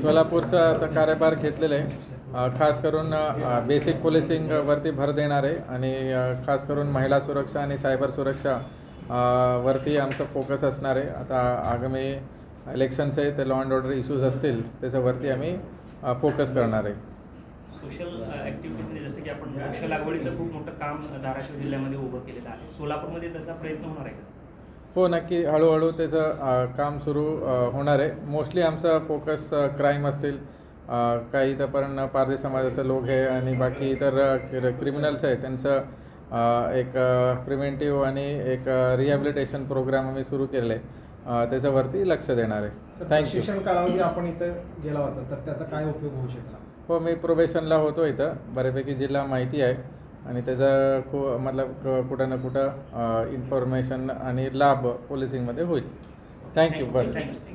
सोलापूरचा आता कार्यभार घेतलेला आहे. खास करून बेसिक पोलिसिंगवरती भर देणार आहे आणि खास करून महिला सुरक्षा आणि सायबर सुरक्षा वरती आमचं फोकस असणार आहे. आता आगामी इलेक्शनचे ते लॉ अँड ऑर्डर इश्यूज असतील त्याच्यावरती आम्ही फोकस करणार आहे. सोशल ॲक्टिव्हिटीमध्ये जसं की आपण वृक्ष लागवडीचं खूप मोठं काम धाराशिव जिल्ह्यामध्ये उभं केलेलं आहे. सोलापूरमध्ये त्याचा प्रयत्न होणार आहे का? हो नक्की. हळूहळू त्याचं काम सुरू होणार आहे. मोस्टली आमचा फोकस क्राईम असतील. काही इथं पण पारधी समाजाचे लोक आहे आणि बाकी इतर क्रिमिनल्स आहे त्यांचं एक प्रिव्हेंटिव्ह आणि एक रिहॅबिलिटेशन प्रोग्राम आम्ही सुरू केलेलं आहे. अ, त्याच्यावरती लक्ष देणार आहे. थँक्यू प्रशिक्षण कालावधी आपण इथं गेला होता. तर त्याचा काय उपयोग होऊ शकला? हो मी प्रोबेशनला होतो इथं. बऱ्यापैकी जिल्हा माहिती आहे. आणि त्याचा खू मतलब क- कुठं ना कुठं इन्फॉर्मेशन आणि लाभ पोलिसिंगमध्ये होईल. थँक्यू बस. थँक्यू